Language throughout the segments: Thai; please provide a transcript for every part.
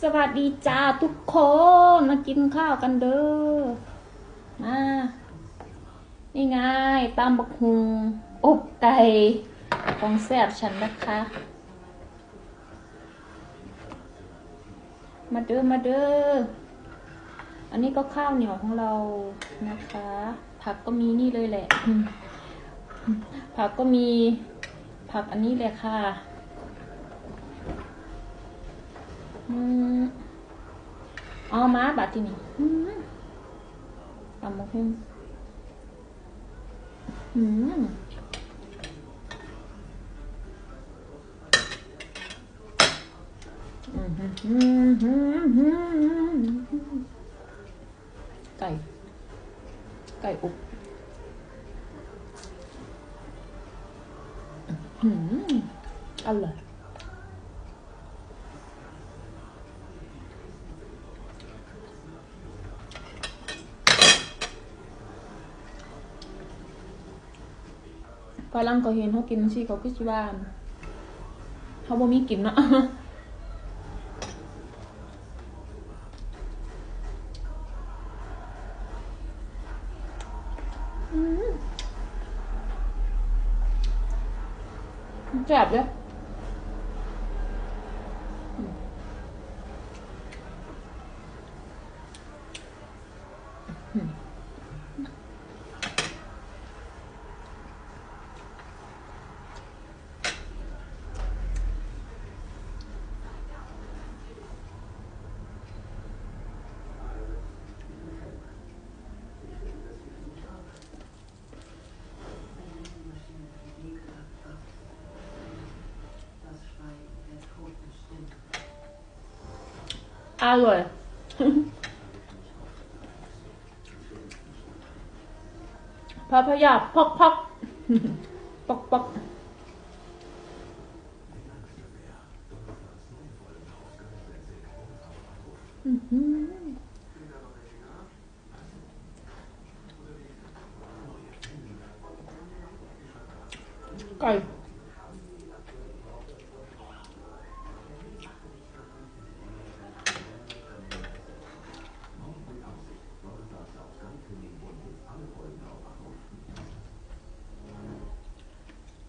สวัสดีจ้าทุกคนมากินข้าวกันเด้อมานี่ไงตามบักหุงอบไก่ของแซ่บฉันนะคะ มาเด้อมาเด้ออันนี้ก็ข้าวเหนียวของเรานะคะ ผักก็มีนี่เลยแหละ ผักก็มีผักอันนี้เลยค่ะ อืม เอามาบัดทีนี้ตำมะฮุ่งอืมอืมอืมไก่ ไก่อบอร่อย ฝรั่งก็เห็นเขากินสิเขาคิดว่าเขาบ่มีกินเนาะอืมแซ่บเลยอืม อร่อยพระพยาพอกพอกปอกปอกอื้อหือไก่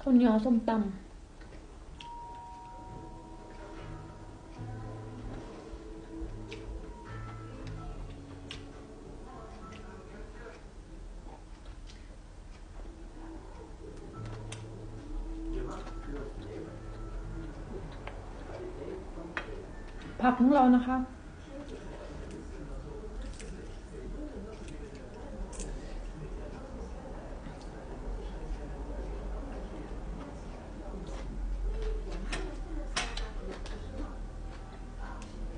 ข้าวเหนียวส้มตำผักของเรานะคะ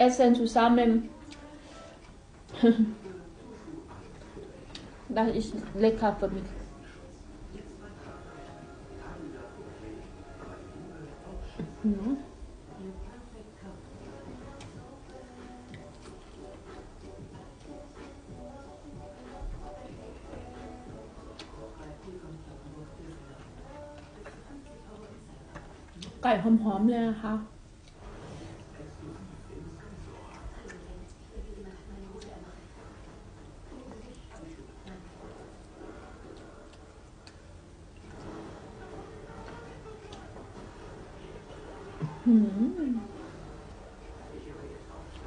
Essen zusammen. Das ist lecker für mich. Mhm. Geil, หอมๆเลยนะคะ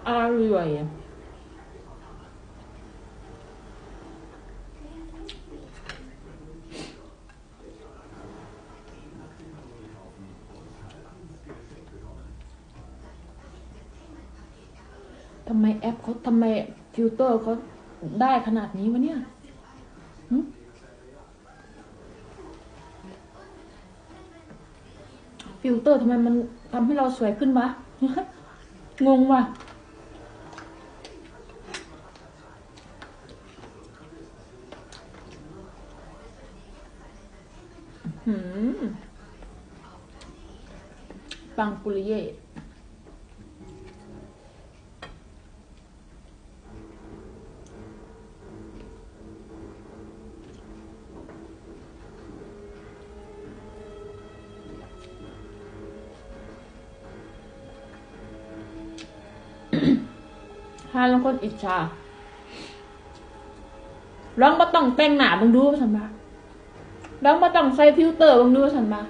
อร่อยทำไมแอปเขาทำไมฟิลเตอร์เขาได้ขนาดนี้วะเนี่ย ฟิลเตอร์ทำไมมันทำให้เราสวยขึ้นวะ งงว่ะปังปุริเย ฮาลังคนอิจฉาร้องบ่ต้องแต่งหนาบังดูสันบาร้องบ่ต้องใส่ฟิลเตอร์บังดูสันบา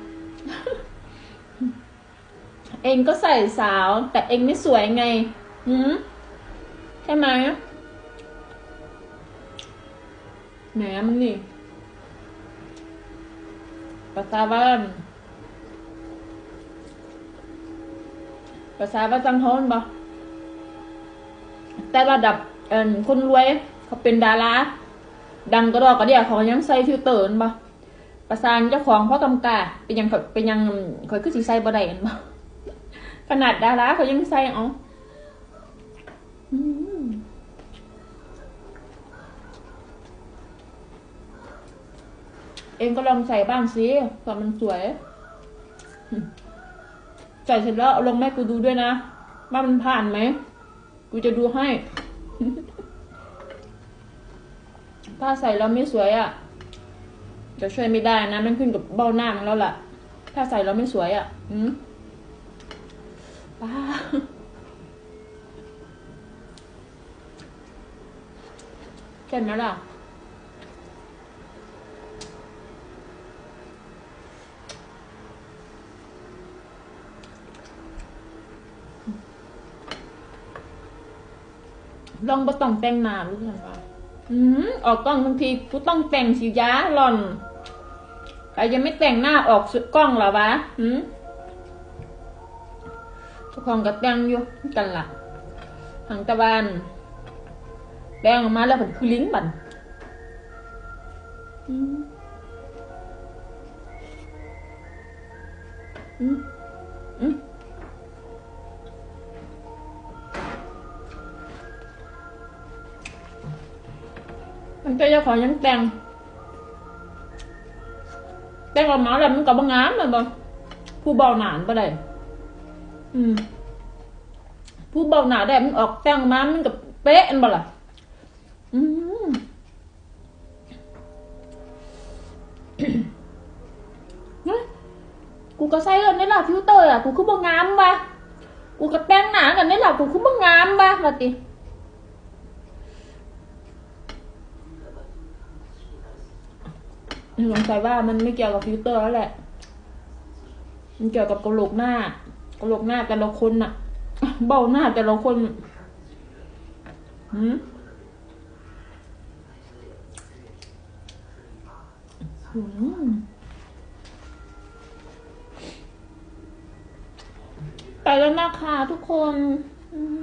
เองก็ใส่สาว แต่เองไม่สวยไงหืมใช่ไหมแหนมึงนี่ภาษาบ้านภาษาบ้านจังโทนบ่ แต่ระดับเอ่อคนรวยเขาเป็นดาราดังก็ดอกก็เดียวเขายังใส่ฟิลเตอร์นบ่ประสานเจ้าของเพราะกำกาเป็นยังเป็นยังข่อยคือสิใส่บ่ได้นบ่ขนาดดาราเขายังใส่เอ๋อเองก็ลองใส่บ้างสิเผื่อมันสวยใส่เสร็จแล้วเอาลงแม่กูดูด้วยนะว่ามันผ่านไหม กูจะดูให้ ถ้าใส่แล้วไม่สวยอะ่ะ จะช่วยไม่ได้นะ มันขึ้นกับเบ้าหน้ามันแล้วล่ะ ถ้าใส่แล้วไม่สวยอะ่ะ อืมป้าเห็นไหมล่ะ ลองบ่ต้องแต่งหน้ารู้กันว่าอืมออกกล้องบางทีกูต้องแต่งสิยาหล่อนใครยังไม่แต่งหน้าออกกล้องหรอวะอืมทุกคนก็แต่งอยู่กันล่ะทางตะวันแต่งออกมาแล้วผมคือลิงบัน มันก็จะขอยังแต่งแต่งออกมาแล้วมันก็บ่งามเลยบ่ผู้เบาหนานบ่ได้อืมผู้เบาหนาได้มันออกแสงสัยว่ามันไม่เกี่ยวกับฟิลเตอร์แล้วแหละ มันเกี่ยวกับกระโหลกหน้ากระโหลกหน้าแต่ละคนน่ะ เบ้าหน้าแต่ละคนหืมหืมไปแล้วนะคะทุกคน อืม